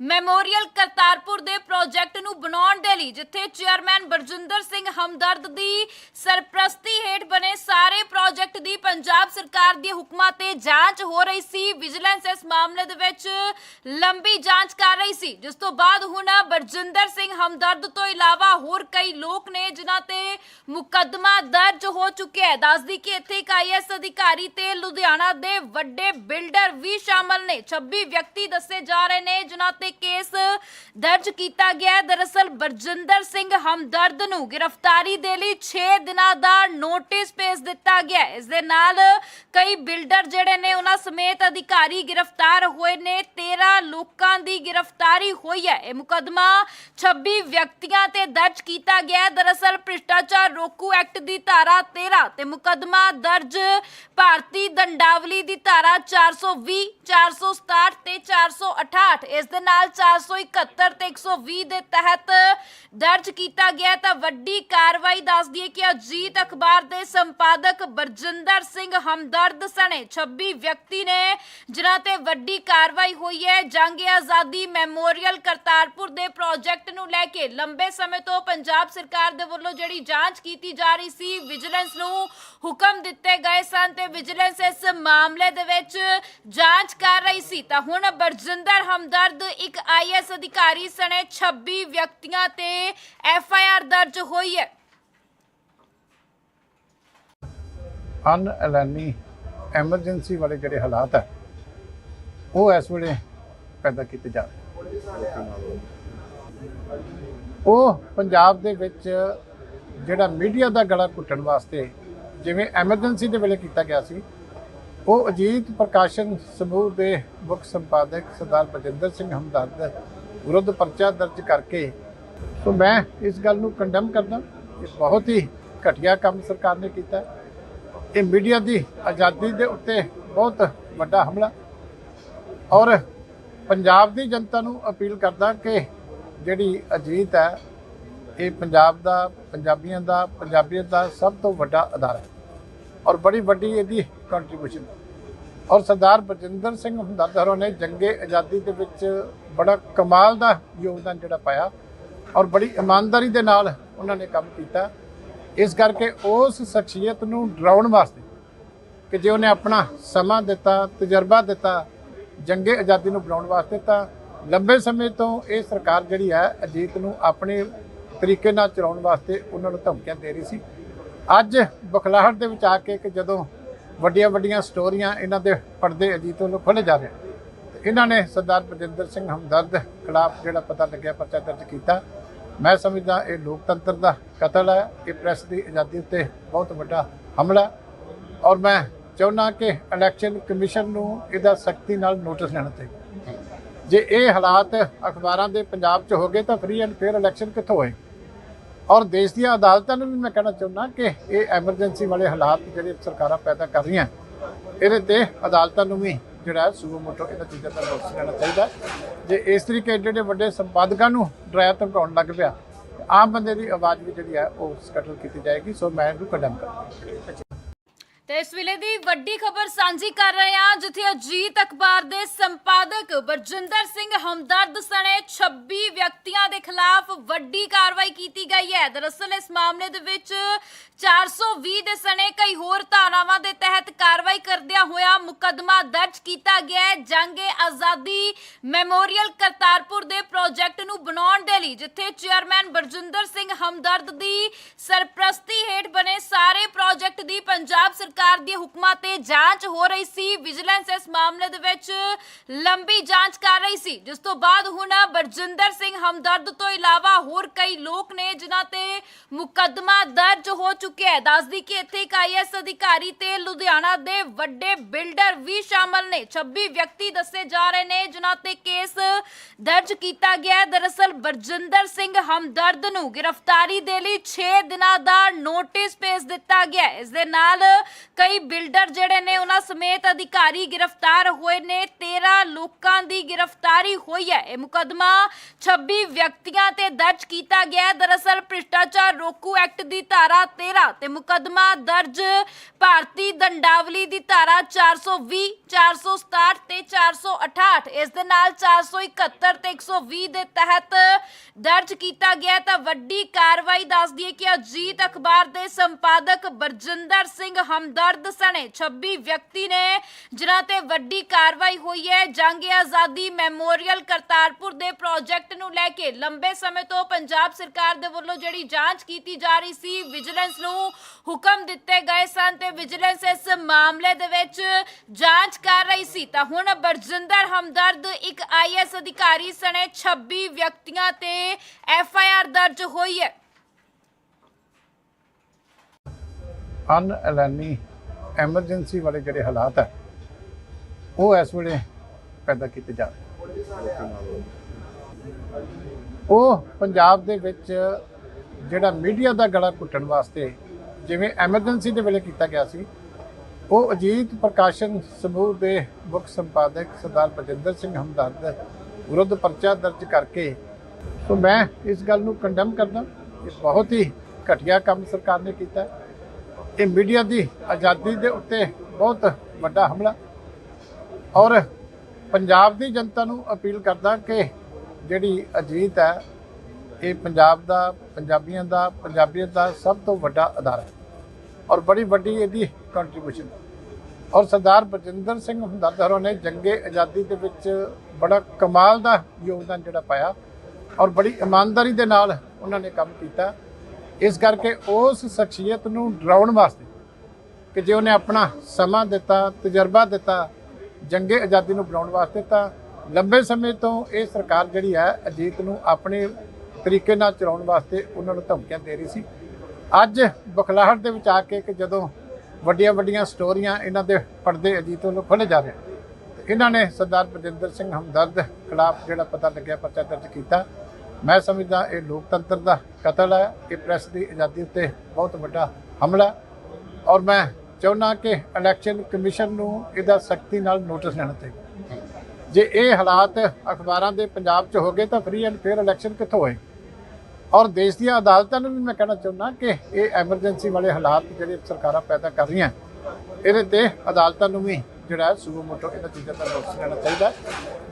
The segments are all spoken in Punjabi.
ਮੈਮੋਰੀਅਲ ਕਰਤਾਰਪੁਰ ਦੇ ਪ੍ਰੋਜੈਕਟ ਨੂੰ ਬਣਾਉਣ ਦੇ ਲਈ, ਜਿੱਥੇ ਚੇਅਰਮੈਨ ਬਰਜਿੰਦਰ ਸਿੰਘ ਹਮਦਰਦ ਦੀ ਸਰਪ੍ਰਸਤੀ ਹੇਠ ਬਣੇ ਸਾਰੇ ਪ੍ਰੋਜੈਕਟ ਦੀ ਪੰਜਾਬ ਸਰਕਾਰ ਦੇ ਹੁਕਮਾਂ ਤੇ ਜਾਂਚ ਹੋ ਰਹੀ ਸੀ। ਵਿਜੀਲੈਂਸ ਇਸ ਮਾਮਲੇ ਦੇ ਵਿੱਚ ਲੰਬੀ ਜਾਂਚ ਕਰ ਰਹੀ ਸੀ। ਜਿਸ ਤੋਂ ਬਾਅਦ ਹੁਣ ਬਰਜਿੰਦਰ ਸਿੰਘ ਹਮਦਰਦ ਤੋਂ ਇਲਾਵਾ ਹੋਰ ਕਈ ਲੋਕ ਨੇ, ਜਿਨ੍ਹਾਂ ਤੇ ਮੁਕੱਦਮਾ ਦਰਜ ਹੋ ਚੁੱਕਿਆ ਹੈ। ਦੱਸਦੀ ਕਿ ਇੱਥੇ ਇੱਕ ਆਈਐਸ ਅਧਿਕਾਰੀ ਤੇ ਲੁਧਿਆਣਾ ਦੇ ਵੱਡੇ ਬਿਲਡਰ ਵੀ ਸ਼ਾਮਲ ਨੇ। 26 ਵਿਅਕਤੀ ਦੱਸੇ ਜਾ ਰਹੇ ਨੇ, ਜਿਨ੍ਹਾਂ ਤੇ ਕੇਸ ਦਰਜ ਕੀਤਾ ਗਿਆ ਦਰਅਸਲ ਬਰਜਿੰਦਰ ਸਿੰਘ ਹਮਦਰਦ ਨੂੰ ਗ੍ਰਿਫਤਾਰੀ ਦੇ ਲਈ 6 ਦਿਨਾਂ ਦਾ ਨੋਟਿਸ ਭੇਜ ਦਿੱਤਾ ਗਿਆ ਇਸ ਦੇ ਨਾਲ ਕਈ ਬਿਲਡਰ ਜਿਹੜੇ ਨੇ, ਉਹਨਾਂ ਸਮੇਤ ਅਧਿਕਾਰੀ ਗ੍ਰਿਫਤਾਰ ਹੋਏ ਨੇ। 13 ਲੋਕਾਂ ਦੀ ਗ੍ਰਿਫਤਾਰੀ ਹੋਈ ਹੈ। ਇਹ ਮੁਕਦਮਾ 26 ਵਿਅਕਤੀਆਂ ਤੇ ਦਰਜ ਕੀਤਾ ਗਿਆ ਦਰਅਸਲ ਭ੍ਰਿਸ਼ਟਾਚਾਰ ਰੋਕੂ ਐਕਟ ਦੀ ਧਾਰਾ 13 ਤੇ ਮੁਕਦਮਾ ਦਰਜ ਭਾਰਤੀ ਦੰਡਾਵਲੀ ਦੀ ਧਾਰਾ 420 467 ਤੇ 468 ਇਸ ਦੇ ਨਾਲ 471 ਤੇ 120 ਦੇ ਤਹਿਤ ਦਰਜ ਕੀਤਾ ਗਿਆ ਤਾਂ ਵੱਡੀ ਕਾਰਵਾਈ ਦੱਸਦੀ ਹੈ ਕਿ ਅਜੀਤ ਅਖਬਾਰ ਦੇ ਸੰਪਾਦਕ ਬਰਜਿੰਦਰ ਸਿੰਘ ਹਮਦਰਦ ਸਣੇ 26 ਵਿਅਕਤੀ ਨੇ ਜਿਨ੍ਹਾਂ ਤੇ ਵੱਡੀ ਕਾਰਵਾਈ ਹੋਈ ਹੈ, ਜੰਗ ਆਜ਼ਾਦੀ ਮੈਮੋਰੀਅਲ ਕਰਤਾਰਪੁਰ ਦੇ ਪ੍ਰੋਜੈਕਟ ਨੂੰ ਲੈ ਕੇ ਲੰਬੇ ਸਮੇਂ ਤੋਂ ਪੰਜਾਬ ਸਰਕਾਰ ਦੇ ਵੱਲੋਂ ਜਿਹੜੀ ਜਾਂਚ ਕੀਤੀ ਜਾ ਰਹੀ ਸੀ, ਵਿਜੀਲੈਂਸ ਨੂੰ ਹੁਕਮ ਦਿੱਤੇ ਗਏ ਸਨ ਤੇ ਵਿਜੀਲੈਂਸ ਇਸ ਮਾਮਲੇ ਦੇ ਵਿੱਚ ਜਾਂਚ ਕਰ ਰਹੀ ਸੀ। ਤਾਂ ਹੁਣ ਬਰਜਿੰਦਰ ਹਮਦਰਦ ਇੱਕ ਆਈਐਸ ਅਧਿਕਾਰੀ ਸਣੇ 26 ਵਿਅਕਤੀਆਂ ਤੇ ਐਫ ਦਰਜ ਹੋਈ ਹੈ। ਅਨਐਲਾਨੀ ਐਮਰਜੈਂਸੀ ਵਾਲੇ ਜਿਹੜੇ ਹਾਲਾਤ ਹੈ ਉਹ ਇਸ ਵੇਲੇ ਪੈਦਾ ਕੀਤੇ ਜਾ ਰਹੇ। ਉਹ ਪੰਜਾਬ ਦੇ ਵਿੱਚ ਜਿਹੜਾ ਮੀਡੀਆ ਦਾ ਗਲਾ ਘੁੱਟਣ ਵਾਸਤੇ ਜਿਵੇਂ ਐਮਰਜੈਂਸੀ ਦੇ ਵੇਲੇ ਕੀਤਾ ਗਿਆ ਸੀ ਉਹ ਅਜੀਤ ਪ੍ਰਕਾਸ਼ਨ ਸਮੂਹ ਦੇ ਮੁੱਖ ਸੰਪਾਦਕ ਸਰਦਾਰ ਬਜਿੰਦਰ ਸਿੰਘ ਹਮਦਰਦ ਵਿਰੁੱਧ ਪਰਚਾ ਦਰਜ ਕਰਕੇ। ਸੋ ਮੈਂ ਇਸ ਗੱਲ ਨੂੰ ਕੰਡਮ ਕਰਦਾ। ਇਹ ਬਹੁਤ ਹੀ ਘਟੀਆ ਕੰਮ ਸਰਕਾਰ ਨੇ ਕੀਤਾ। ਇਹ ਮੀਡੀਆ ਦੀ ਆਜ਼ਾਦੀ ਦੇ ਉੱਤੇ ਬਹੁਤ ਵੱਡਾ ਹਮਲਾ। ਔਰ ਪੰਜਾਬ ਦੀ ਜਨਤਾ ਨੂੰ ਅਪੀਲ ਕਰਦਾ ਕਿ ਜਿਹੜੀ ਅਜੀਤ ਹੈ, ਇਹ ਪੰਜਾਬ ਦਾ, ਪੰਜਾਬੀਆਂ ਦਾ, ਪੰਜਾਬੀਅਤ ਦਾ ਸਭ ਤੋਂ ਵੱਡਾ ਅਦਾਰਾ ਹੈ। ਔਰ ਬੜੀ ਵੱਡੀ ਇਹਦੀ ਕੰਟਰੀਬਿਊਸ਼ਨ ਔਰ ਸਰਦਾਰ ਬਜਿੰਦਰ ਸਿੰਘ ਹਮਦਰਦ ਹੋਰਾਂ ਨੇ ਜੰਗੇ ਆਜ਼ਾਦੀ ਦੇ ਵਿੱਚ ਬੜਾ ਕਮਾਲ ਦਾ ਯੋਗਦਾਨ ਜਿਹੜਾ ਪਾਇਆ ਔਰ ਬੜੀ ਇਮਾਨਦਾਰੀ ਦੇ ਨਾਲ ਉਹਨਾਂ ਨੇ ਕੰਮ ਕੀਤਾ। ਇਸ ਕਰਕੇ ਉਸ ਸ਼ਖਸੀਅਤ ਨੂੰ ਡਰਾਉਣ ਵਾਸਤੇ ਕਿ ਜੇ ਉਹਨੇ ਆਪਣਾ ਸਮਾਂ ਦਿੱਤਾ, ਤਜਰਬਾ ਦਿੱਤਾ, ਜੰਗੇ ਆਜ਼ਾਦੀ ਨੂੰ ਬਣਾਉਣ ਵਾਸਤੇ ਤਾਂ ਲੰਬੇ ਸਮੇਂ ਤੋਂ ਇਹ ਸਰਕਾਰ ਜਿਹੜੀ ਹੈ ਅਜੀਤ ਨੂੰ ਆਪਣੇ ਤਰੀਕੇ ਨਾਲ ਚਲਾਉਣ ਵਾਸਤੇ ਉਹਨਾਂ ਨੂੰ ਧਮਕੀਆਂ ਦੇ ਰਹੀ ਸੀ। ਅੱਜ ਬਖਲਾਹਟ ਦੇ ਵਿੱਚ ਆ ਕੇ ਕਿ ਜਦੋਂ ਵੱਡੀਆਂ ਵੱਡੀਆਂ ਸਟੋਰੀਆਂ ਇਹਨਾਂ ਦੇ ਪਰਦੇ ਅਜੀਤ ਵੱਲੋਂ ਖੋਲੇ ਜਾ ਰਹੇ ਤੇ ਇਹਨਾਂ ਨੇ ਸਰਦਾਰ ਬਜਿੰਦਰ ਸਿੰਘ ਹਮਦਰਦ ਖਿਲਾਫ ਜਿਹੜਾ ਪਤਾ ਲੱਗਿਆ, ਪਰਚਾ ਦਰਜ ਕੀਤਾ। ਮੈਂ ਸਮਝਦਾ ਇਹ ਲੋਕਤੰਤਰ ਦਾ ਕਤਲ ਹੈ। ਇਹ ਪ੍ਰੈਸ ਦੀ ਆਜ਼ਾਦੀ ਉੱਤੇ ਬਹੁਤ ਵੱਡਾ ਹਮਲਾ ਔਰ ਮੈਂ ਚਾਹੁੰਦਾ ਕਿ ਇਲੈਕਸ਼ਨ ਕਮਿਸ਼ਨ ਨੂੰ ਇਹਦਾ ਸਖਤੀ ਨਾਲ ਨੋਟਿਸ ਲੈਣਾ ਚਾਹੀਦਾ ਜੇ ਇਹ ਹਾਲਾਤ ਅਖਬਾਰਾਂ ਦੇ ਪੰਜਾਬ 'ਚ ਹੋ ਗਏ ਤਾਂ ਫ੍ਰੀ ਐਂਡ ਫੇਅਰ ਇਲੈਕਸ਼ਨ ਕਿੱਥੋਂ ਹੋਏ? ਔਰ ਦੇਸ਼ ਦੀਆਂ ਅਦਾਲਤਾਂ ਨੂੰ ਵੀ ਮੈਂ ਕਹਿਣਾ ਚਾਹੁੰਦਾ ਕਿ ਇਹ ਐਮਰਜੈਂਸੀ ਵਾਲੇ ਹਾਲਾਤ ਜਿਹੜੇ ਸਰਕਾਰਾਂ ਪੈਦਾ ਕਰ ਰਹੀਆਂ, ਇਹਦੇ ਤੇ ਅਦਾਲਤਾਂ ਨੂੰ ਵੀ ਜਿਹੜਾ ਸੂਬਾ ਮੋਟੋ ਇਹਨਾਂ ਚੀਜ਼ਾਂ ਦਾ ਨੋਟਿਸ ਲੈਣਾ ਚਾਹੀਦਾ ਜੇ ਇਸ ਤਰੀਕੇ ਜਿਹੜੇ ਵੱਡੇ ਸੰਪਾਦਕਾਂ ਨੂੰ ਡਰਾਇਆ ਧਮਕਾਉਣ ਲੱਗ ਪਿਆ, ਆਮ ਬੰਦੇ ਦੀ ਆਵਾਜ਼ ਵੀ ਜਿਹੜੀ ਹੈ ਉਹ ਸਕਟਲ ਕੀਤੀ ਜਾਏਗੀ ਸੋ ਮੈਂ ਇਹਨੂੰ ਕੰਡਮ ਕਰਦਾ ਤੇ ਇਸ ਵੇਲੇ ਦੀ ਵੱਡੀ ਖਬਰ ਸਾਂਝੀ ਕਰ ਰਹੇ ਹਾਂ, ਜਿੱਥੇ ਅਜੀਤ ਅਖਬਾਰ ਦੇ ਸੰਪਾਦਕ ਬਰਜਿੰਦਰ ਸਿੰਘ ਹਮਦਰਦ ਸਣੇ 26 ਵਿਅਕਤੀਆਂ ਦੇ ਖਿਲਾਫ ਵੱਡੀ ਕਾਰਵਾਈ ਕੀਤੀ ਗਈ ਹੈ। ਦਰਅਸਲ, ਇਸ ਮਾਮਲੇ ਦੇ ਵਿੱਚ 420 ਦੇ ਸਣੇ ਕਈ ਹੋਰ ਧਾਰਾਵਾਂ ਦੇ ਤਹਿਤ ਕਾਰਵਾਈ ਕਰਦਿਆਂ ਹੋਇਆ ਮੁਕੱਦਮਾ ਦਰਜ ਕੀਤਾ ਗਿਆ ਹੈ। ਜੰਗ ਆਜ਼ਾਦੀ ਮੈਮੋਰੀਅਲ ਕਰਤਾਰਪੁਰ ਦੇ ਪ੍ਰੋਜੈਕਟ ਨੂੰ ਬਣਾਉਣ ਦੇ ਲਈ, ਜਿੱਥੇ ਚੇਅਰਮੈਨ ਬਰਜਿੰਦਰ ਸਿੰਘ ਹਮਦਰਦ ਦੀ ਸਰਪ੍ਰਸਤੀ ਹੇਠ ਬਣੇ ਸਾਰੇ ਪ੍ਰੋਜੈਕਟ ਦੀ ਪੰਜਾਬ ਸਰਕਾਰ ਦੇ ਹੁਕਮਾਂ ਤੇ ਜਾਂਚ ਹੋ ਰਹੀ ਸੀ। ਵਿਜੀਲੈਂਸ ਇਸ ਮਾਮਲੇ ਦੇ ਵਿੱਚ ਲੰਬੀ ਜਾਂਚ ਕਰ ਰਹੀ ਸੀ। ਜਿਸ ਤੋਂ ਬਾਅਦ ਹੁਣ ਬਰਜਿੰਦਰ ਸਿੰਘ ਹਮਦਰਦ ਤੋਂ ਇਲਾਵਾ ਹੋਰ ਕਈ ਲੋਕ ਨੇ ਜਿਨ੍ਹਾਂ ਤੇ ਮੁਕੱਦਮਾ ਦਰਜ ਹੋ ਚੁੱਕਿਆ ਹੈ। ਦੱਸਦੀ ਕਿ ਇੱਥੇ ਇੱਕ ਆਈਐਸ ਅਧਿਕਾਰੀ ਤੇ ਲੁਧਿਆਣਾ ਦੇ ਵੱਡੇ ਬਿਲਡਰ ਵੀ ਸ਼ਾਮਲ ਨੇ। 26 ਵਿਅਕਤੀ ਦੱਸੇ ਜਾ ਰਹੇ ਨੇ ਜਿਨ੍ਹਾਂ ਤੇ ਕੇਸ ਦਰਜ ਕੀਤਾ ਗਿਆ ਹੈ। ਦਰਅਸਲ ਬਰਜਿੰਦਰ ਸਿੰਘ ਹਮਦਰਦ ਨੂੰ ਗ੍ਰਿਫਤਾਰੀ ਦੇ ਲਈ 6 ਦਿਨਾਂ ਦਾ ਨੋਟਿਸ ਭੇਜ ਦਿੱਤਾ ਗਿਆ ਹੈ। ਇਸ ਦੇ ਨਾਲ ਕਈ ਬਿਲਡਰ ਜਿਹੜੇ ਨੇ ਉਹਨਾਂ ਸਮੇਤ ਅਧਿਕਾਰੀ ਗ੍ਰਿਫਤਾਰ ਹੋਏ ਨੇ। 13 ਲੋਕਾਂ ਦੀ ਗ੍ਰਿਫਤਾਰੀ ਹੋਈ ਹੈ। ਇਹ ਮੁਕਦਮਾ 26 ਵਿਅਕਤੀਆਂ ਤੇ ਦਰਜ ਕੀਤਾ ਗਿਆ ਹੈ। ਦਰਅਸਲ ਭ੍ਰਿਸ਼ਟਾਚਾਰ ਰੋਕੂ ਐਕਟ ਦੀ ਧਾਰਾ 13 ਤੇ ਮੁਕਦਮਾ ਦਰਜ ਭਾਰਤੀ ਦੰਡਾਵਲੀ ਦੀ ਧਾਰਾ 420 467 ਤੇ 468 ਇਸ ਦੇ ਨਾਲ 471 171 ਤੇ 120 ਦੇ ਤਹਿਤ ਦਰਜ ਕੀਤਾ ਗਿਆ ਤਾਂ ਵੱਡੀ ਕਾਰਵਾਈ ਦੱਸਦੀ ਹੈ ਕਿ ਅਜੀਤ ਅਖਬਾਰ ਦੇ ਸੰਪਾਦਕ ਬਰਜਿੰਦਰ ਸਿੰਘ ਹਮਦਰਦ ਸਣੇ। 26 ਵਿਅਕਤੀ ਨੇ, ਜਿਨ੍ਹਾਂ ਤੇ ਵੱਡੀ ਕਾਰਵਾਈ ਹੋਈ ਹੈ ਜੰਗ ਆਜ਼ਾਦੀ ਮੈਮੋਰੀਅਲ ਕਰਤਾਰਪੁਰ ਦੇ ਪ੍ਰੋਜੈਕਟ ਨੂੰ ਲੈ ਕੇ ਲੰਬੇ ਸਮੇਂ ਤੋਂ ਪੰਜਾਬ ਸਰਕਾਰ ਦੇ ਵੱਲੋਂ ਜਿਹੜੀ ਜਾਂਚ ਕੀਤੀ ਜਾ ਰਹੀ ਸੀ, ਵਿਜੀਲੈਂਸ ਨੂੰ ਹੁਕਮ ਦਿੱਤੇ ਗਏ ਸਨ ਤੇ ਵਿਜੀਲੈਂਸ ਇਸ ਮਾਮਲੇ ਦੇ ਵਿੱਚ ਜਾਂਚ ਕਰ ਰਹੀ ਸੀ। ਤਾਂ ਹੁਣ ਬਰਜਿੰਦਰ ਹਮਦਰਦ, ਇੱਕ ਆਈਐਸ ਅਧਿਕਾਰੀ ਸਣੇ 26 ਵਿਅਕਤੀਆਂ ਤੇ ਐਫ ਆਈ ਆਰ ਦਰਜ ਹੋਈ ਹੈ। ਅਨ ਐਲਾਨੀ ਐਮਰਜੈਂਸੀ ਵਾਲੇ ਜਿਹੜੇ ਹਾਲਾਤ ਹੈ ਉਹ ਇਸ ਵੇਲੇ ਪੈਦਾ ਕੀਤੇ ਜਾ ਰਹੇ ਉਹ ਪੰਜਾਬ ਦੇ ਵਿੱਚ ਜਿਹੜਾ ਮੀਡੀਆ ਦਾ ਗਲਾ ਘੁੱਟਣ ਵਾਸਤੇ ਜਿਵੇਂ ਐਮਰਜੈਂਸੀ ਦੇ ਵੇਲੇ ਕੀਤਾ ਗਿਆ ਸੀ, ਉਹ ਅਜੀਤ ਪ੍ਰਕਾਸ਼ਨ ਸਮੂਹ ਦੇ ਮੁੱਖ ਸੰਪਾਦਕ ਸਰਦਾਰ ਬਜਿੰਦਰ ਸਿੰਘ ਹਮਦਰਦ ਵਿਰੁੱਧ ਪਰਚਾ ਦਰਜ ਕਰਕੇ, ਸੋ ਮੈਂ ਇਸ ਗੱਲ ਨੂੰ ਕੰਡਮ ਕਰਦਾ ਇਹ ਬਹੁਤ ਹੀ ਘਟੀਆ ਕੰਮ ਸਰਕਾਰ ਨੇ ਕੀਤਾ। ਇਹ ਮੀਡੀਆ ਦੀ ਆਜ਼ਾਦੀ ਦੇ ਉੱਤੇ ਬਹੁਤ ਵੱਡਾ ਹਮਲਾ। ਔਰ ਪੰਜਾਬ ਦੀ ਜਨਤਾ ਨੂੰ ਅਪੀਲ ਕਰਦਾ ਕਿ ਜਿਹੜੀ ਅਜੀਤ ਹੈ, ਇਹ ਪੰਜਾਬ ਦਾ, ਪੰਜਾਬੀਆਂ ਦਾ, ਪੰਜਾਬੀਅਤ ਦਾ ਸਭ ਤੋਂ ਵੱਡਾ ਅਦਾਰਾ ਹੈ। ਔਰ ਬੜੀ ਵੱਡੀ ਇਹਦੀ ਕੰਟਰੀਬਿਊਸ਼ਨ ਔਰ ਸਰਦਾਰ ਬਜਿੰਦਰ ਸਿੰਘ ਹਮਦਰਦ ਨੇ ਜੰਗੇ ਆਜ਼ਾਦੀ ਦੇ ਵਿੱਚ ਬੜਾ ਕਮਾਲ ਦਾ ਯੋਗਦਾਨ ਜਿਹੜਾ ਪਾਇਆ ਔਰ ਬੜੀ ਇਮਾਨਦਾਰੀ ਦੇ ਨਾਲ ਉਹਨਾਂ ਨੇ ਕੰਮ ਕੀਤਾ। ਇਸ ਕਰਕੇ ਉਸ ਸ਼ਖਸੀਅਤ ਨੂੰ ਡਰਾਉਣ ਵਾਸਤੇ ਕਿ ਜੇ ਉਹਨੇ ਆਪਣਾ ਸਮਾਂ ਦਿੱਤਾ, ਤਜਰਬਾ ਦਿੱਤਾ, ਜੰਗੇ ਆਜ਼ਾਦੀ ਨੂੰ ਬਣਾਉਣ ਵਾਸਤੇ, ਤਾਂ ਲੰਬੇ ਸਮੇਂ ਤੋਂ ਇਹ ਸਰਕਾਰ ਜਿਹੜੀ ਹੈ, ਅਜੀਤ ਨੂੰ ਆਪਣੇ ਤਰੀਕੇ ਨਾਲ ਚਲਾਉਣ ਵਾਸਤੇ ਉਹਨਾਂ ਨੂੰ ਧਮਕੀਆਂ ਦੇ ਰਹੀ ਸੀ। ਅੱਜ ਬਖਲਾਹਟ ਦੇ ਵਿੱਚ ਆ ਕੇ ਕਿ ਜਦੋਂ ਵੱਡੀਆਂ ਵੱਡੀਆਂ ਸਟੋਰੀਆਂ ਇਹਨਾਂ ਦੇ ਪਰਦੇ ਅਜੀਤ ਵੱਲੋਂ ਖੋਲੇ ਜਾ ਰਹੇ ਇਹਨਾਂ ਨੇ ਸਰਦਾਰ ਬਜਿੰਦਰ ਸਿੰਘ ਹਮਦਰਦ ਖਿਲਾਫ ਜਿਹੜਾ ਪਤਾ ਲੱਗਿਆ, ਪਰਚਾ ਦਰਜ ਕੀਤਾ। ਮੈਂ ਸਮਝਦਾ ਇਹ ਲੋਕਤੰਤਰ ਦਾ ਕਤਲ ਹੈ, ਇਹ ਪ੍ਰੈਸ ਦੀ ਆਜ਼ਾਦੀ ਉੱਤੇ ਬਹੁਤ ਵੱਡਾ ਹਮਲਾ ਔਰ ਮੈਂ ਚਾਹੁੰਦਾ ਕਿ ਇਲੈਕਸ਼ਨ ਕਮਿਸ਼ਨ ਨੂੰ ਇਹਦਾ ਸਖਤੀ ਨਾਲ ਨੋਟਿਸ ਲੈਣਾ ਚਾਹੀਦਾ ਜੇ ਇਹ ਹਾਲਾਤ ਅਖਬਾਰਾਂ ਦੇ ਪੰਜਾਬ 'ਚ ਹੋ ਗਏ ਤਾਂ ਫ੍ਰੀ ਐਂਡ ਫੇਅਰ ਇਲੈਕਸ਼ਨ ਕਿੱਥੋਂ ਹੋਏ? ਔਰ ਦੇਸ਼ ਦੀਆਂ ਅਦਾਲਤਾਂ ਨੂੰ ਵੀ ਮੈਂ ਕਹਿਣਾ ਚਾਹੁੰਦਾ ਕਿ ਇਹ ਐਮਰਜੈਂਸੀ ਵਾਲੇ ਹਾਲਾਤ ਜਿਹੜੇ ਸਰਕਾਰਾਂ ਪੈਦਾ ਕਰ ਰਹੀਆਂ, ਇਹਦੇ ਤੇ ਅਦਾਲਤਾਂ ਨੂੰ ਵੀ ਜਿਹੜਾ ਸੂਬੋ ਮੋਟੋ, ਇਹਨਾਂ ਚੀਜ਼ਾਂ ਦਾ ਨੋਟਿਸ ਲੈਣਾ ਚਾਹੀਦਾ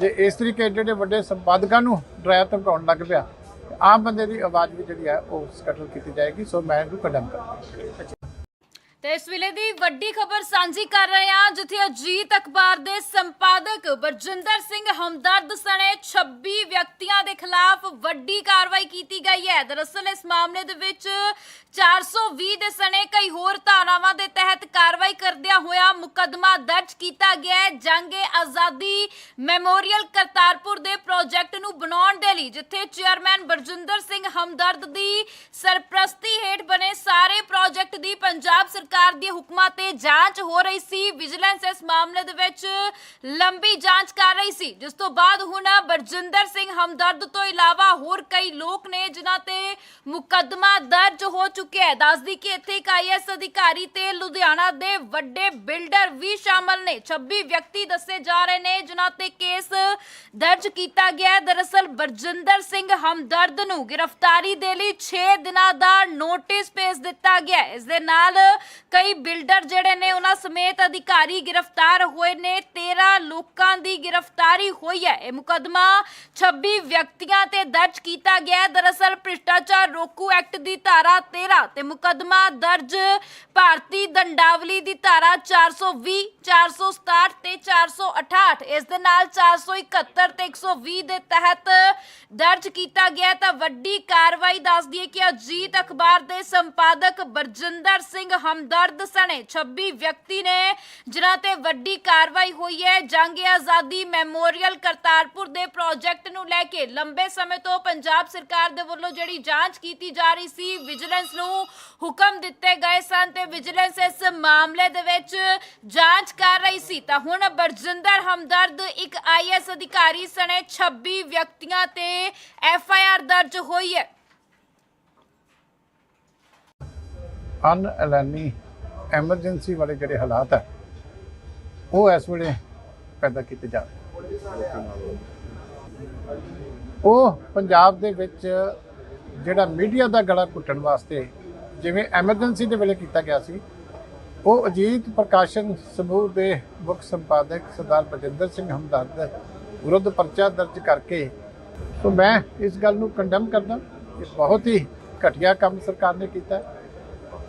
ਜੇ ਇਸ ਤਰੀਕੇ ਜਿਹੜੇ ਵੱਡੇ ਸੰਪਾਦਕਾਂ ਨੂੰ ਡਰਾਇਆ ਧਮਕਾਉਣ ਲੱਗ ਪਿਆ, ਆਮ ਬੰਦੇ ਦੀ ਆਵਾਜ਼ ਵੀ ਜਿਹੜੀ ਹੈ, ਉਹ ਸਕਟਲ ਕੀਤੀ ਜਾਏਗੀ, ਸੋ ਮੈਂ ਇਹਨੂੰ ਕੰਡਮ ਕਰਦਾ ਤੇ ਇਸ ਵੇਲੇ ਦੀ ਵੱਡੀ ਖਬਰ ਸਾਂਝੀ ਕਰ ਰਹੇ ਹਾਂ, ਜਿੱਥੇ ਅਜੀਤ ਅਖਬਾਰ ਦੇ ਸੰਪਾਦਕ ਬਰਜਿੰਦਰ ਸਿੰਘ ਹਮਦਰਦ ਸਣੇ 26 ਵਿਅਕਤੀਆਂ ਦੇ ਖਿਲਾਫ ਵੱਡੀ ਕਾਰਵਾਈ ਕੀਤੀ ਗਈ ਹੈ। ਦਰਅਸਲ ਇਸ ਮਾਮਲੇ ਦੇ ਵਿੱਚ 420 ਦੇ ਸਣੇ ਕਈ ਹੋਰ ਧਾਰਾਵਾਂ ਦੇ ਤਹਿਤ ਕਾਰਵਾਈ ਕਰਦਿਆਂ ਹੋਇਆ ਮੁਕੱਦਮਾ ਦਰਜ ਕੀਤਾ ਗਿਆ ਹੈ। ਜੰਗ ਆਜ਼ਾਦੀ ਮੈਮੋਰੀਅਲ ਕਰਤਾਰਪੁਰ ਦੇ ਪ੍ਰੋਜੈਕਟ ਨੂੰ ਬਣਾਉਣ ਦੇ ਲਈ, ਜਿੱਥੇ ਚੇਅਰਮੈਨ ਬਰਜਿੰਦਰ ਸਿੰਘ ਹਮਦਰਦ ਦੀ ਸਰਪ੍ਰਸਤੀ ਹੇਠ ਬਣੇ ਸਾਰੇ ਪ੍ਰੋਜੈਕਟ ਦੀ ਪੰਜਾਬ ਸਰਕਾਰ ਦੀਆਂ ਹੁਕਮਾਂ ਤੇ ਜਾਂਚ ਹੋ ਰਹੀ ਸੀ। ਵਿਜੀਲੈਂਸ ਇਸ ਮਾਮਲੇ ਦੇ ਵਿੱਚ ਲੰਬੀ ਜਾਂਚ ਕਰ ਰਹੀ ਸੀ। ਜਿਸ ਤੋਂ ਬਾਅਦ ਹੁਣ ਬਰਜਿੰਦਰ ਸਿੰਘ ਹਮਦਰਦ ਤੋਂ ਇਲਾਵਾ ਹੋਰ ਕਈ ਲੋਕ ਨੇ, ਜਿਨ੍ਹਾਂ ਤੇ ਮੁਕੱਦਮਾ ਦਰਜ ਹੋ ਚੁੱਕਿਆ ਹੈ। ਦੱਸਦੀ ਕਿ ਇੱਥੇ ਇੱਕ ਆਈਐਸ ਅਧਿਕਾਰੀ ਤੇ ਲੁਧਿਆਣਾ ਦੇ ਵੱਡੇ ਬਿਲਡਰ ਵੀ ਸ਼ਾਮਲ ਨੇ। 26 ਵਿਅਕਤੀ ਦੱਸੇ ਜਾ ਰਹੇ ਨੇ, ਜਿਨ੍ਹਾਂ ਤੇ ਕੇਸ ਦਰਜ ਕੀਤਾ ਗਿਆ ਦਰਅਸਲ ਬਰਜਿੰਦਰ ਸਿੰਘ ਹਮਦਰਦ ਨੂੰ ਗ੍ਰਿਫਤਾਰੀ ਦੇ ਲਈ 6 ਦਿਨਾਂ ਦਾ ਨੋਟਿਸ ਭੇਜ ਦਿੱਤਾ ਗਿਆ ਹੈ। ਇਸ ਦੇ ਨਾਲ ਕਈ ਬਿਲਡਰ ਜਿਹੜੇ ਨੇ ਉਹਨਾਂ ਸਮੇਤ ਅਧਿਕਾਰੀ ਗ੍ਰਿਫਤਾਰ ਹੋਏ ਨੇ। 13 ਲੋਕਾਂ ਦੀ ਗ੍ਰਿਫਤਾਰੀ ਹੋਈ ਹੈ। ਇਹ ਮੁਕਦਮਾ 26 ਵਿਅਕਤੀਆਂ ਤੇ ਦਰਜ ਕੀਤਾ ਗਿਆ ਹੈ। ਦਰਅਸਲ ਭ੍ਰਿਸ਼ਟਾਚਾਰ ਰੋਕੂ ਐਕਟ ਦੀ ਧਾਰਾ 13 ਤੇ ਮੁਕਦਮਾ ਦਰਜ ਭਾਰਤੀ ਦੰਡਾਵਲੀ ਦੀ ਧਾਰਾ 420 467 ਤੇ 468 ਇਸ ਦੇ ਨਾਲ 471 ਤੇ 120 ਦੇ ਤਹਿਤ ਦਰਜ ਕੀਤਾ ਗਿਆ ਤਾਂ ਵੱਡੀ ਕਾਰਵਾਈ ਦੱਸਦੀ ਹੈ ਕਿ ਅਜੀਤ ਅਖਬਾਰ ਦੇ ਸੰਪਾਦਕ ਬਰਜਿੰਦਰ ਸਿੰਘ ਹਮਦਰ ਹਮਦਰਦ ਸਣੇ। 26 ਵਿਅਕਤੀ ਨੇ ਜਿਨ੍ਹਾਂ ਤੇ ਵੱਡੀ ਕਾਰਵਾਈ ਹੋਈ ਹੈ, ਜੰਗ ਆਜ਼ਾਦੀ ਮੈਮੋਰੀਅਲ ਕਰਤਾਰਪੁਰ ਦੇ ਪ੍ਰੋਜੈਕਟ ਨੂੰ ਲੈ ਕੇ। ਲੰਬੇ ਸਮੇਂ ਤੋਂ ਪੰਜਾਬ ਸਰਕਾਰ ਦੇ ਵੱਲੋਂ ਜਿਹੜੀ ਜਾਂਚ ਕੀਤੀ ਜਾ ਰਹੀ ਸੀ, ਵਿਜੀਲੈਂਸ ਨੂੰ ਹੁਕਮ ਦਿੱਤੇ ਗਏ ਸਨ ਤੇ ਵਿਜੀਲੈਂਸ ਇਸ ਮਾਮਲੇ ਦੇ ਵਿੱਚ ਜਾਂਚ ਕਰ ਰਹੀ ਸੀ। ਤਾਂ ਹੁਣ ਬਰਜਿੰਦਰ ਹਮਦਰਦ, ਇੱਕ ਆਈਐਸ ਅਧਿਕਾਰੀ ਸਣੇ 26 ਵਿਅਕਤੀਆਂ ਤੇ ਐਫ ਆਈ ਆਰ ਦਰਜ ਹੋਈ ਹੈ। ਅਨ ਐਲਾਨੀ ਐਮਰਜੈਂਸੀ ਵਾਲੇ ਜਿਹੜੇ ਹਾਲਾਤ ਹੈ ਉਹ ਇਸ ਵੇਲੇ ਪੈਦਾ ਕੀਤੇ ਜਾ ਰਹੇ ਉਹ ਪੰਜਾਬ ਦੇ ਵਿੱਚ ਜਿਹੜਾ ਮੀਡੀਆ ਦਾ ਗਲਾ ਘੁੱਟਣ ਵਾਸਤੇ ਜਿਵੇਂ ਐਮਰਜੈਂਸੀ ਦੇ ਵੇਲੇ ਕੀਤਾ ਗਿਆ ਸੀ, ਉਹ ਅਜੀਤ ਪ੍ਰਕਾਸ਼ਨ ਸਮੂਹ ਦੇ ਮੁੱਖ ਸੰਪਾਦਕ ਸਰਦਾਰ ਬਜਿੰਦਰ ਸਿੰਘ ਹਮਦਰਦ ਵਿਰੁੱਧ ਪਰਚਾ ਦਰਜ ਕਰਕੇ, ਸੋ ਮੈਂ ਇਸ ਗੱਲ ਨੂੰ ਕੰਡਮ ਕਰਦਾ ਕਿ ਬਹੁਤ ਹੀ ਘਟੀਆ ਕੰਮ ਸਰਕਾਰ ਨੇ ਕੀਤਾ।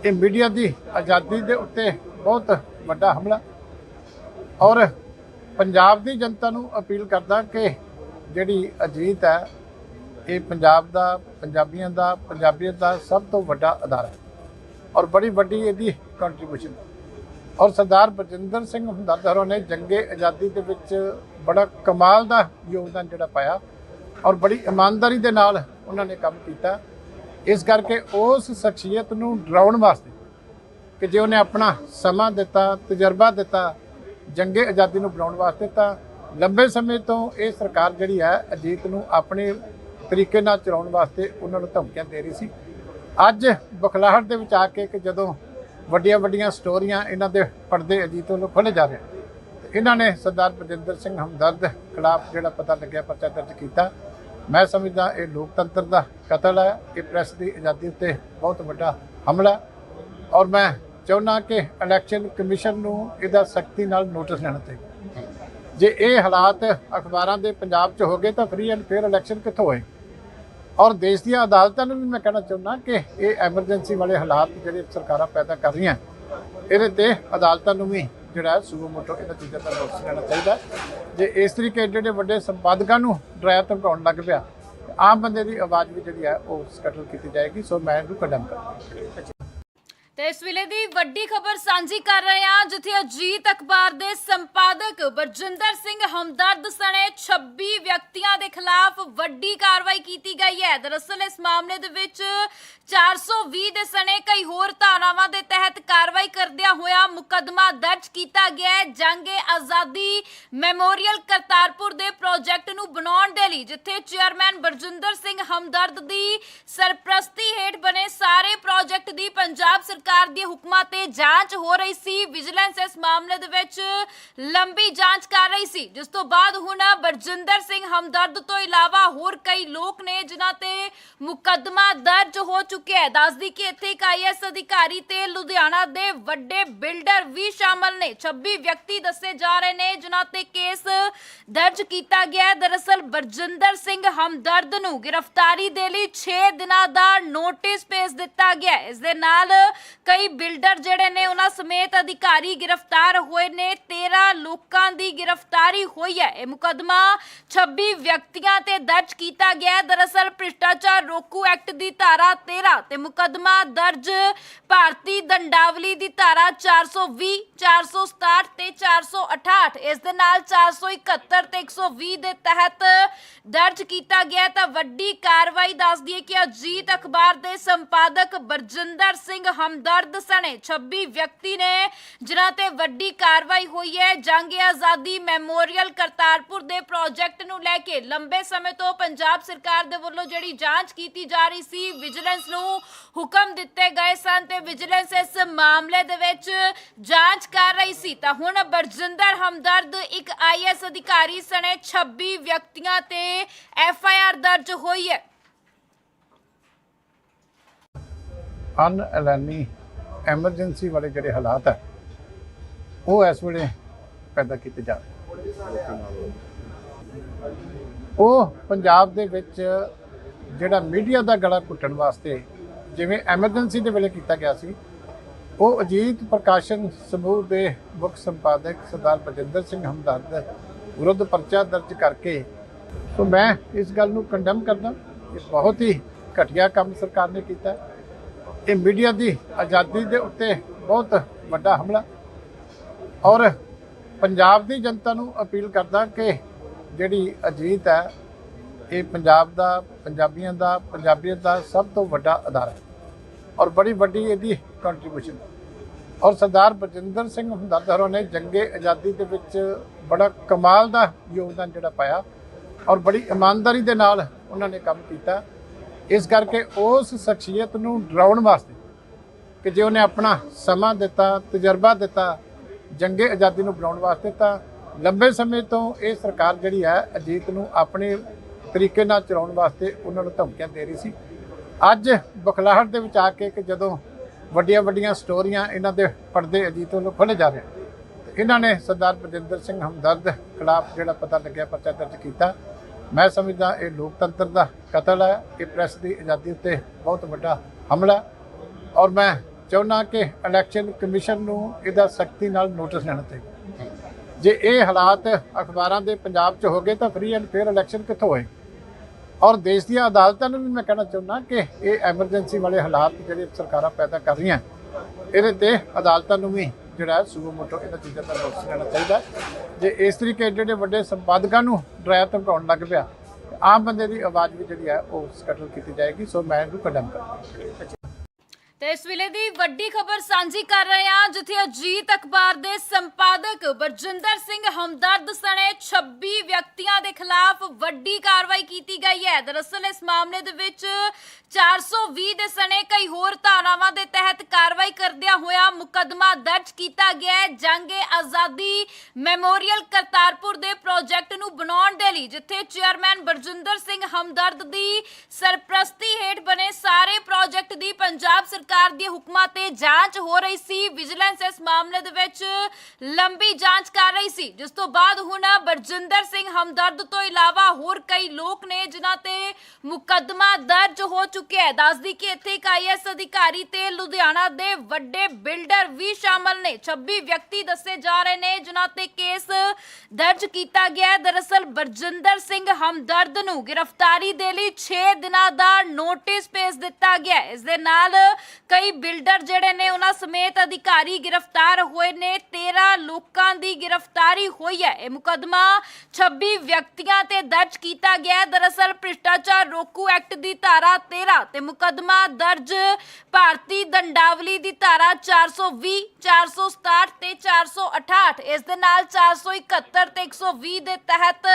ਇਹ ਮੀਡੀਆ ਦੀ ਆਜ਼ਾਦੀ ਦੇ ਉੱਤੇ ਬਹੁਤ ਵੱਡਾ ਹਮਲਾ। ਔਰ ਪੰਜਾਬ ਦੀ ਜਨਤਾ ਨੂੰ ਅਪੀਲ ਕਰਦਾ ਕਿ ਜਿਹੜੀ ਅਜੀਤ ਹੈ, ਇਹ ਪੰਜਾਬ ਦਾ, ਪੰਜਾਬੀਆਂ ਦਾ, ਪੰਜਾਬੀਅਤ ਦਾ ਸਭ ਤੋਂ ਵੱਡਾ ਅਦਾਰਾ ਹੈ। ਔਰ ਬੜੀ ਵੱਡੀ ਇਹਦੀ ਕੰਟਰੀਬਿਊਸ਼ਨ ਔਰ ਸਰਦਾਰ ਬਜਿੰਦਰ ਸਿੰਘ ਹਮਦਰਦ ਹੋਰਾਂ ਨੇ ਜੰਗੇ ਆਜ਼ਾਦੀ ਦੇ ਵਿੱਚ ਬੜਾ ਕਮਾਲ ਦਾ ਯੋਗਦਾਨ ਜਿਹੜਾ ਪਾਇਆ ਔਰ ਬੜੀ ਇਮਾਨਦਾਰੀ ਦੇ ਨਾਲ ਉਹਨਾਂ ਨੇ ਕੰਮ ਕੀਤਾ। ਇਸ ਕਰਕੇ ਉਸ ਸ਼ਖਸੀਅਤ ਨੂੰ ਡਰਾਉਣ ਵਾਸਤੇ ਕਿ ਜੇ ਉਹਨੇ ਆਪਣਾ ਸਮਾਂ ਦਿੱਤਾ, ਤਜਰਬਾ ਦਿੱਤਾ, ਜੰਗੇ ਆਜ਼ਾਦੀ ਨੂੰ ਬਣਾਉਣ ਵਾਸਤੇ, ਤਾਂ ਲੰਬੇ ਸਮੇਂ ਤੋਂ ਇਹ ਸਰਕਾਰ ਜਿਹੜੀ ਹੈ, ਅਜੀਤ ਨੂੰ ਆਪਣੇ ਤਰੀਕੇ ਨਾਲ ਚਲਾਉਣ ਵਾਸਤੇ ਉਹਨਾਂ ਨੂੰ ਧਮਕੀਆਂ ਦੇ ਰਹੀ ਸੀ। ਅੱਜ ਬਖਲਾਹਟ ਦੇ ਵਿੱਚ ਆ ਕੇ ਕਿ ਜਦੋਂ ਵੱਡੀਆਂ ਵੱਡੀਆਂ ਸਟੋਰੀਆਂ ਇਹਨਾਂ ਦੇ ਪਰਦੇ ਅਜੀਤ ਵੱਲੋਂ ਖੋਲੇ ਜਾ ਰਹੇ ਤੇ ਇਹਨਾਂ ਨੇ ਸਰਦਾਰ ਬਜਿੰਦਰ ਸਿੰਘ ਹਮਦਰਦ ਖਿਲਾਫ ਜਿਹੜਾ ਪਤਾ ਲੱਗਿਆ, ਪਰਚਾ ਦਰਜ ਕੀਤਾ। ਮੈਂ ਸਮਝਦਾ ਇਹ ਲੋਕਤੰਤਰ ਦਾ ਕਤਲ ਹੈ, ਇਹ ਪ੍ਰੈਸ ਦੀ ਆਜ਼ਾਦੀ ਉੱਤੇ ਬਹੁਤ ਵੱਡਾ ਹਮਲਾ ਔਰ ਮੈਂ ਚਾਹੁੰਦਾ ਕਿ ਇਲੈਕਸ਼ਨ ਕਮਿਸ਼ਨ ਨੂੰ ਇਹਦਾ ਸਖਤੀ ਨਾਲ ਨੋਟਿਸ ਲੈਣਾ ਚਾਹੀਦਾ ਜੇ ਇਹ ਹਾਲਾਤ ਅਖਬਾਰਾਂ ਦੇ ਪੰਜਾਬ 'ਚ ਹੋ ਗਏ ਤਾਂ ਫ੍ਰੀ ਐਂਡ ਫੇਅਰ ਇਲੈਕਸ਼ਨ ਕਿੱਥੋਂ ਹੋਏ? ਔਰ ਦੇਸ਼ ਦੀਆਂ ਅਦਾਲਤਾਂ ਨੂੰ ਵੀ ਮੈਂ ਕਹਿਣਾ ਚਾਹੁੰਦਾ ਕਿ ਇਹ ਐਮਰਜੈਂਸੀ ਵਾਲੇ ਹਾਲਾਤ ਜਿਹੜੇ ਸਰਕਾਰਾਂ ਪੈਦਾ ਕਰ ਰਹੀਆਂ, ਇਹਦੇ ਤੇ ਅਦਾਲਤਾਂ ਨੂੰ ਵੀ ਜਿਹੜਾ ਸੂਬੋ ਮੋਟੋ ਇਹਨਾਂ ਚੀਜ਼ਾਂ ਦਾ ਨੋਟਿਸ ਲੈਣਾ ਚਾਹੀਦਾ ਜੇ ਇਸ ਤਰੀਕੇ ਏਡੇ ਵੱਡੇ ਸੰਪਾਦਕਾਂ ਨੂੰ ਡਰਾਇਆ ਧਮਕਾਉਣ ਲੱਗ ਪਿਆ, ਆਮ ਬੰਦੇ ਦੀ ਆਵਾਜ਼ ਵੀ ਜਿਹੜੀ ਹੈ, ਉਹ ਸਕਟਲ ਕੀਤੀ ਜਾਏਗੀ। ਸੋ ਮੈਂ ਇਹਨੂੰ ਕੰਡਮ ਕਰਦਾ ਤੇ ਇਸ ਵੇਲੇ ਦੀ ਵੱਡੀ ਖਬਰ ਸਾਂਝੀ ਕਰ ਰਹੇ ਹਾਂ, ਜਿੱਥੇ ਅਜੀਤ ਅਖਬਾਰ ਦੇ ਸੰਪਾਦਕ ਬਰਜਿੰਦਰ ਸਿੰਘ ਹਮਦਰਦ ਸਣੇ 26 ਵਿਅਕਤੀਆਂ ਦੇ ਖਿਲਾਫ ਵੱਡੀ ਕਾਰਵਾਈ ਕੀਤੀ ਗਈ ਹੈ। ਦਰਅਸਲ, ਇਸ ਮਾਮਲੇ ਦੇ ਵਿੱਚ 420 ਦੇ ਸਣੇ ਕਈ ਹੋਰ ਧਾਰਾਵਾਂ ਦੇ ਤਹਿਤ ਕਾਰਵਾਈ ਕਰਦਿਆਂ ਹੋਇਆ ਮੁਕੱਦਮਾ ਦਰਜ ਕੀਤਾ ਗਿਆ ਹੈ। ਜੰਗੇ ਆਜ਼ਾਦੀ ਮੈਮੋਰੀਅਲ ਕਰਤਾਰਪੁਰ ਦੇ ਪ੍ਰੋਜੈਕਟ ਨੂੰ ਬਣਾਉਣ ਦੇ ਲਈ, ਜਿੱਥੇ ਚੇਅਰਮੈਨ ਬਰਜਿੰਦਰ ਸਿੰਘ ਹਮਦਰਦ ਦੀ ਸਰਪ੍ਰਸਤੀ ਹੇਠ ਬਣੇ ਸਾਰੇ ਪ੍ਰੋਜੈਕਟ ਦੀ ਪੰਜਾਬ ਸਰਕਾਰ ਦੇ ਹੁਕਮਾਂ ਤੇ ਜਾਂਚ ਹੋ ਰਹੀ ਸੀ। ਵਿਜੀਲੈਂਸ ਇਸ ਮਾਮਲੇ ਦੇ ਵਿੱਚ ਲੰਬੀ ਜਾਂਚ ਕਰ ਰਹੀ ਸੀ। ਜਿਸ ਤੋਂ ਬਾਅਦ ਹੁਣ ਬਰਜਿੰਦਰ ਸਿੰਘ ਹਮਦਰਦ ਤੋਂ ਇਲਾਵਾ ਹੋਰ ਕਈ ਲੋਕ ਨੇ ਜਿਨ੍ਹਾਂ ਤੇ ਮੁਕੱਦਮਾ ਦਰਜ ਹੋ ਚੁੱਕਿਆ ਹੈ। ਦੱਸਦੀ ਕਿ ਇੱਥੇ ਇੱਕ ਆਈਐਸ ਅਧਿਕਾਰੀ ਤੇ ਲੁਧਿਆਣਾ ਦੇ ਵੱਡੇ ਬਿਲਡਰ ਵੀ ਸ਼ਾਮਲ ਨੇ। 26 ਵਿਅਕਤੀ ਦੱਸੇ ਜਾ ਰਹੇ ਨੇ ਜਿਨ੍ਹਾਂ ਤੇ ਕੇਸ ਦਰਜ ਕੀਤਾ ਗਿਆ ਹੈ। ਦਰਅਸਲ ਬਰਜਿੰਦਰ ਸਿੰਘ ਹਮਦਰਦ ਨੂੰ ਗ੍ਰਿਫਤਾਰੀ ਦੇ ਲਈ 6 ਦਿਨਾਂ ਦਾ ਨੋਟਿਸ ਭੇਜ ਦਿੱਤਾ ਗਿਆ ਇਸ ਦੇ ਨਾਲ ਕਈ ਬਿਲਡਰ ਜਿਹੜੇ ਨੇ ਉਹਨਾਂ ਸਮੇਤ ਅਧਿਕਾਰੀ ਗ੍ਰਿਫਤਾਰ ਹੋਏ ਨੇ। 13 ਲੋਕਾਂ ਦੀ ਗ੍ਰਿਫਤਾਰੀ ਹੋਈ ਹੈ। ਇਹ ਮੁਕੱਦਮਾ 26 ਵਿਅਕਤੀਆਂ ਤੇ ਦਰਜ ਕੀਤਾ ਗਿਆ ਹੈ। ਦਰਅਸਲ ਭ੍ਰਿਸ਼ਟਾਚਾਰ ਰੋਕੂ ਐਕਟ ਦੀ ਧਾਰਾ 13 ਤੇ ਮੁਕੱਦਮਾ ਦਰਜ ਭਾਰਤੀ ਦੰਡਾਵਲੀ ਦੀ ਧਾਰਾ 420 467 ਤੇ 468 ਇਸ ਦੇ ਨਾਲ 471 ਤੇ 120 ਦੇ ਤਹਿਤ ਦਰਜ ਕੀਤਾ ਗਿਆ ਤਾਂ ਵੱਡੀ ਕਾਰਵਾਈ ਦੱਸਦੀ ਹੈ ਕਿ ਅਜੀਤ ਅਖਬਾਰ ਦੇ ਸੰਪਾਦਕ ਬਰਜਿੰਦਰ ਸਿੰਘ ਹਮਦਰਦ ਸਣੇ 26 ਵਿਅਕਤੀ ਨੇ ਜਿਨ੍ਹਾਂ ਤੇ ਵੱਡੀ ਕਾਰਵਾਈ ਹੋਈ ਹੈ। ਜੰਗ ਆਜ਼ਾਦੀ ਮੈਮੋਰੀਅਲ ਕਰਤਾਰਪੁਰ ਦੇ ਪ੍ਰੋਜੈਕਟ ਨੂੰ ਲੈ ਕੇ ਲੰਬੇ ਸਮੇਂ ਤੋਂ ਪੰਜਾਬ ਸਰਕਾਰ ਦੇ ਵੱਲੋਂ ਜਿਹੜੀ ਜਾਂਚ ਕੀਤੀ ਜਾ ਰਹੀ ਸੀ ਵਿਜੀਲੈਂਸ ਨੂੰ ਹੁਕਮ ਦਿੱਤੇ ਗਏ ਸਨ ਤੇ ਵਿਜੀਲੈਂਸ ਇਸ ਮਾਮਲੇ ਦੇ ਵਿੱਚ ਜਾਂਚ ਕਰ ਰਹੀ ਸੀ। ਤਾਂ ਹੁਣ ਬਰਜਿੰਦਰ ਹਮਦਰਦ, ਇੱਕ ਆਈਐਸ ਅਧਿਕਾਰੀ ਸਣੇ 26 ਵਿਅਕਤੀਆਂ ਤੇ ਐਫ ਆਈ ਆਰ ਦਰਜ ਹੋਈ ਹੈ। ਅਨ ਐਲਾਨੀ ਐਮਰਜੈਂਸੀ ਵਾਲੇ ਜਿਹੜੇ ਹਾਲਾਤ ਹੈ, ਉਹ ਇਸ ਵੇਲੇ ਪੈਦਾ ਕੀਤੇ ਜਾ ਰਹੇ ਉਹ ਪੰਜਾਬ ਦੇ ਵਿੱਚ ਜਿਹੜਾ ਮੀਡੀਆ ਦਾ ਗਲਾ ਘੁੱਟਣ ਵਾਸਤੇ ਜਿਵੇਂ ਐਮਰਜੈਂਸੀ ਦੇ ਵੇਲੇ ਕੀਤਾ ਗਿਆ ਸੀ, ਉਹ ਅਜੀਤ ਪ੍ਰਕਾਸ਼ਨ ਸਮੂਹ ਦੇ ਮੁੱਖ ਸੰਪਾਦਕ ਸਰਦਾਰ ਬਜਿੰਦਰ ਸਿੰਘ ਹਮਦਰਦ ਵਿਰੁੱਧ ਪਰਚਾ ਦਰਜ ਕਰਕੇ, ਸੋ ਮੈਂ ਇਸ ਗੱਲ ਨੂੰ ਕੰਡਮ ਕਰਦਾ, ਇਹ ਬਹੁਤ ਹੀ ਘਟੀਆ ਕੰਮ ਸਰਕਾਰ ਨੇ ਕੀਤਾ। ਇਹ ਮੀਡੀਆ ਦੀ ਆਜ਼ਾਦੀ ਦੇ ਉੱਤੇ ਬਹੁਤ ਵੱਡਾ ਹਮਲਾ ਔਰ ਪੰਜਾਬ ਦੀ ਜਨਤਾ ਨੂੰ ਅਪੀਲ ਕਰਦਾ ਕਿ ਜਿਹੜੀ ਅਜੀਤ ਹੈ, ਇਹ ਪੰਜਾਬ ਦਾ, ਪੰਜਾਬੀਆਂ ਦਾ, ਪੰਜਾਬੀਅਤ ਦਾ ਸਭ ਤੋਂ ਵੱਡਾ ਅਦਾਰਾ ਹੈ ਔਰ ਬੜੀ ਵੱਡੀ ਇਹਦੀ ਕੰਟਰੀਬਿਊਸ਼ਨ ਔਰ ਸਰਦਾਰ ਬਜਿੰਦਰ ਸਿੰਘ ਹਮਦਰਦ ਨੇ ਜੰਗੇ ਆਜ਼ਾਦੀ ਦੇ ਵਿੱਚ ਬੜਾ ਕਮਾਲ ਦਾ ਯੋਗਦਾਨ ਜਿਹੜਾ ਪਾਇਆ ਔਰ ਬੜੀ ਇਮਾਨਦਾਰੀ ਦੇ ਨਾਲ ਉਹਨਾਂ ਨੇ ਕੰਮ ਕੀਤਾ। ਇਸ ਕਰਕੇ ਉਸ ਸ਼ਖਸੀਅਤ ਨੂੰ ਡਰਾਉਣ ਵਾਸਤੇ ਕਿ ਜੇ ਉਹਨੇ ਆਪਣਾ ਸਮਾਂ ਦਿੱਤਾ, ਤਜਰਬਾ ਦਿੱਤਾ, ਜੰਗੇ ਆਜ਼ਾਦੀ ਨੂੰ ਬਣਾਉਣ ਵਾਸਤੇ ਤਾਂ ਲੰਬੇ ਸਮੇਂ ਤੋਂ ਇਹ ਸਰਕਾਰ ਜਿਹੜੀ ਹੈ ਅਜੀਤ ਨੂੰ ਆਪਣੇ ਤਰੀਕੇ ਨਾਲ ਚਲਾਉਣ ਵਾਸਤੇ ਉਹਨਾਂ ਨੂੰ ਧਮਕੀਆਂ ਦੇ ਰਹੀ ਸੀ। ਅੱਜ ਬਖਲਾਹਟ ਦੇ ਵਿੱਚ ਆ ਕੇ ਕਿ ਜਦੋਂ ਵੱਡੀਆਂ ਵੱਡੀਆਂ ਸਟੋਰੀਆਂ ਇਹਨਾਂ ਦੇ ਪਰਦੇ ਅਜੀਤ ਵੱਲੋਂ ਖੋਲੇ ਜਾ ਰਹੇ ਤੇ ਇਹਨਾਂ ਨੇ ਸਰਦਾਰ ਬਜਿੰਦਰ ਸਿੰਘ ਹਮਦਰਦ ਖਿਲਾਫ ਜਿਹੜਾ ਪਤਾ ਲੱਗਿਆ, ਪਰਚਾ ਦਰਜ ਕੀਤਾ। ਮੈਂ ਸਮਝਦਾ ਇਹ ਲੋਕਤੰਤਰ ਦਾ ਕਤਲ ਹੈ, ਇਹ ਪ੍ਰੈਸ ਦੀ ਆਜ਼ਾਦੀ ਉੱਤੇ ਬਹੁਤ ਵੱਡਾ ਹਮਲਾ ਔਰ ਮੈਂ ਚਾਹੁੰਦਾ ਕਿ ਇਲੈਕਸ਼ਨ ਕਮਿਸ਼ਨ ਨੂੰ ਇਹਦਾ ਸਖਤੀ ਨਾਲ ਨੋਟਿਸ ਲੈਣਾ ਚਾਹੀਦਾ। ਜੇ ਇਹ ਹਾਲਾਤ ਅਖਬਾਰਾਂ ਦੇ ਪੰਜਾਬ 'ਚ ਹੋ ਗਏ ਤਾਂ ਫ੍ਰੀ ਐਂਡ ਫੇਅਰ ਇਲੈਕਸ਼ਨ ਕਿੱਥੋਂ ਹੋਏ? ਔਰ ਦੇਸ਼ ਦੀਆਂ ਅਦਾਲਤਾਂ ਨੂੰ ਵੀ ਮੈਂ ਕਹਿਣਾ ਚਾਹੁੰਦਾ ਕਿ ਇਹ ਐਮਰਜੈਂਸੀ ਵਾਲੇ ਹਾਲਾਤ ਜਿਹੜੇ ਸਰਕਾਰਾਂ ਪੈਦਾ ਕਰ ਰਹੀਆਂ, ਇਹਦੇ ਤੇ ਅਦਾਲਤਾਂ ਨੂੰ ਵੀ ਜਿਹੜਾ ਸੂਬਾ ਮੋਟੋ ਇਹਨਾਂ ਚੀਜ਼ਾਂ ਦਾ ਨੋਟਿਸ ਲੈਣਾ ਚਾਹੀਦਾ ਜੇ ਇਸ ਤਰੀਕੇ ਜਿਹੜੇ ਵੱਡੇ ਸੰਪਾਦਕਾਂ ਨੂੰ ਡਰਾਇਆ ਧਮਕਾਉਣ ਲੱਗ ਪਿਆ, ਆਮ ਬੰਦੇ ਦੀ ਆਵਾਜ਼ ਵੀ ਜਿਹੜੀ ਹੈ ਉਹ ਸਕਟਲ ਕੀਤੀ ਜਾਏਗੀ, ਸੋ ਮੈਂ ਇਹਨੂੰ ਕੰਡਮ ਕਰਦਾ ਤੇ ਇਸ ਵੇਲੇ ਦੀ ਵੱਡੀ ਖਬਰ ਸਾਂਝੀ ਕਰ ਰਹੇ ਹਾਂ, ਜਿੱਥੇ ਅਜੀਤ ਅਖਬਾਰ ਦੇ ਸੰਪਾਦਕ ਬਰਜਿੰਦਰ ਸਿੰਘ ਹਮਦਰਦ ਸਣੇ 26 ਵਿਅਕਤੀਆਂ ਦੇ ਖਿਲਾਫ ਵੱਡੀ ਕਾਰਵਾਈ ਕੀਤੀ ਗਈ ਹੈ। ਦਰਅਸਲ, ਇਸ ਮਾਮਲੇ ਦੇ ਵਿੱਚ 420 ਦੇ ਸਣੇ ਕਈ ਹੋਰ ਧਾਰਾਵਾਂ ਦੇ ਤਹਿਤ ਕਾਰਵਾਈ ਕਰਦਿਆਂ ਹੋਇਆ ਮੁਕੱਦਮਾ ਦਰਜ ਕੀਤਾ ਗਿਆ ਹੈ। ਜੰਗੇ ਆਜ਼ਾਦੀ ਮੈਮੋਰੀਅਲ ਕਰਤਾਰਪੁਰ ਦੇ ਪ੍ਰੋਜੈਕਟ ਨੂੰ ਬਣਾਉਣ ਦੇ ਲਈ, ਜਿੱਥੇ ਚੇਅਰਮੈਨ ਬਰਜਿੰਦਰ ਸਿੰਘ ਹਮਦਰਦ ਦੀ ਸਰਪ੍ਰਸਤੀ ਹੇਠ ਬਣੇ ਸਾਰੇ ਪ੍ਰੋਜੈਕਟ ਦੀ ਪੰਜਾਬ ਸਰਕਾਰ ਦੇ ਹੁਕਮਾਂ ਤੇ ਜਾਂਚ ਹੋ ਰਹੀ ਸੀ। ਵਿਜੀਲੈਂਸ ਇਸ ਮਾਮਲੇ ਦੇ ਵਿੱਚ ਲੰਬੀ ਜਾਂਚ ਕਰ ਰਹੀ ਸੀ। ਜਿਸ ਤੋਂ ਬਾਅਦ ਹੁਣ ਬਰਜਿੰਦਰ ਸਿੰਘ ਹਮਦਰਦ ਤੋਂ ਇਲਾਵਾ ਹੋਰ ਕਈ ਲੋਕ ਨੇ ਜਿਨ੍ਹਾਂ ਤੇ ਮੁਕੱਦਮਾ ਦਰਜ ਹੋ ਚੁੱਕਿਆ ਹੈ। ਦੱਸਦੀ ਕਿ ਇੱਥੇ ਇੱਕ ਆਈਐਸ ਅਧਿਕਾਰੀ ਤੇ ਲੁਧਿਆਣਾ ਦੇ ਵੱਡੇ ਬਿਲਡਰ ਵੀ ਸ਼ਾਮਲ ਨੇ। 26 ਵਿਅਕਤੀ ਦੱਸੇ ਜਾ ਰਹੇ ਨੇ ਜਿਨ੍ਹਾਂ ਤੇ ਕੇਸ ਦਰਜ ਕੀਤਾ ਗਿਆ ਹੈ। ਦਰਅਸਲ ਬਰਜਿੰਦਰ ਸਿੰਘ ਹਮਦਰਦ ਨੂੰ ਗ੍ਰਿਫਤਾਰੀ ਦੇ ਲਈ 6 ਦਿਨਾਂ ਦਾ ਨੋਟਿਸ ਭੇਜ ਦਿੱਤਾ ਗਿਆ ਹੈ। ਇਸ ਦੇ ਨਾਲ ਕਈ ਬਿਲਡਰ ਜਿਹੜੇ ਨੇ ਉਹਨਾਂ ਸਮੇਤ ਅਧਿਕਾਰੀ ਗ੍ਰਿਫਤਾਰ ਹੋਏ ਨੇ। 13 ਲੋਕਾਂ ਦੀ ਗ੍ਰਿਫਤਾਰੀ ਹੋਈ ਹੈ। ਇਹ ਮੁਕਦਮਾ 26 ਵਿਅਕਤੀਆਂ ਤੇ ਦਰਜ ਕੀਤਾ ਗਿਆ ਹੈ। ਦਰਅਸਲ ਭ੍ਰਿਸ਼ਟਾਚਾਰ ਰੋਕੂ ਐਕਟ ਦੀ ਧਾਰਾ 13 ਤੇ ਮੁਕਦਮਾ ਦਰਜ ਭਾਰਤੀ ਦੰਡਾਵਲੀ ਦੀ ਧਾਰਾ 420 467 ਤੇ 468 ਇਸ ਦੇ ਨਾਲ 471 ਤੇ 120 ਦੇ ਤਹਿਤ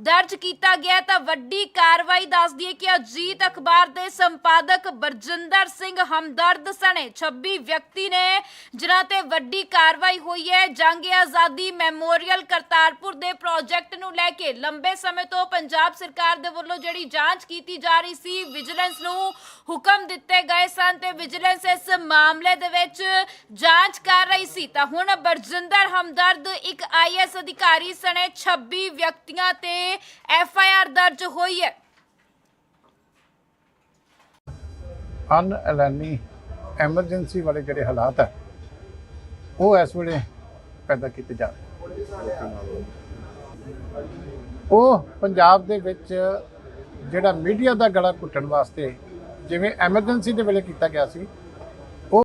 ਦਰਜ ਕੀਤਾ ਗਿਆ ਤਾਂ ਵੱਡੀ ਕਾਰਵਾਈ ਦੱਸਦੀ ਹੈ ਕਿ ਅਜੀਤ ਅਖਬਾਰ ਦੇ ਸੰਪਾਦਕ ਬਰਜਿੰਦਰ ਸਿੰਘ ਹਮਦਰਦ ਸਣੇ। 26 ਵਿਅਕਤੀ ਨੇ ਜਿਨ੍ਹਾਂ ਤੇ ਵੱਡੀ ਕਾਰਵਾਈ ਹੋਈ ਹੈ, ਜੰਗ ਆਜ਼ਾਦੀ ਮੈਮੋਰੀਅਲ ਕਰਤਾਰਪੁਰ ਦੇ ਪ੍ਰੋਜੈਕਟ ਨੂੰ ਲੈ ਕੇ ਲੰਬੇ ਸਮੇਂ ਤੋਂ ਪੰਜਾਬ ਸਰਕਾਰ ਦੇ ਵੱਲੋਂ ਜਿਹੜੀ ਜਾਂਚ ਕੀਤੀ ਜਾ ਰਹੀ ਸੀ, ਵਿਜੀਲੈਂਸ ਨੂੰ ਹੁਕਮ ਦਿੱਤੇ ਗਏ ਸਨ ਤੇ ਵਿਜੀਲੈਂਸ ਇਸ ਮਾਮਲੇ ਦੇ ਵਿੱਚ ਜਾਂਚ ਕਰ ਰਹੀ ਸੀ। ਤਾਂ ਹੁਣ ਬਰਜਿੰਦਰ ਹਮਦਰਦ, ਇੱਕ ਆਈਐਸ ਅਧਿਕਾਰੀ ਸਣੇ 26 ਵਿਅਕਤੀਆਂ ਤੇ ਐਫ ਆਈ ਆਰ ਦਰਜ ਹੋਈ ਹੈ। ਅਨਐਲਾਨੀ ਐਮਰਜੈਂਸੀ ਵਾਲੇ ਜਿਹੜੇ ਹਾਲਾਤ ਹੈ ਉਹ ਇਸ ਵੇਲੇ ਪੈਦਾ ਕੀਤੇ ਜਾ ਰਹੇ ਉਹ ਪੰਜਾਬ ਦੇ ਵਿੱਚ ਜਿਹੜਾ ਮੀਡੀਆ ਦਾ ਗਲਾ ਘੁੱਟਣ ਵਾਸਤੇ ਜਿਵੇਂ ਐਮਰਜੈਂਸੀ ਦੇ ਵੇਲੇ ਕੀਤਾ ਗਿਆ ਸੀ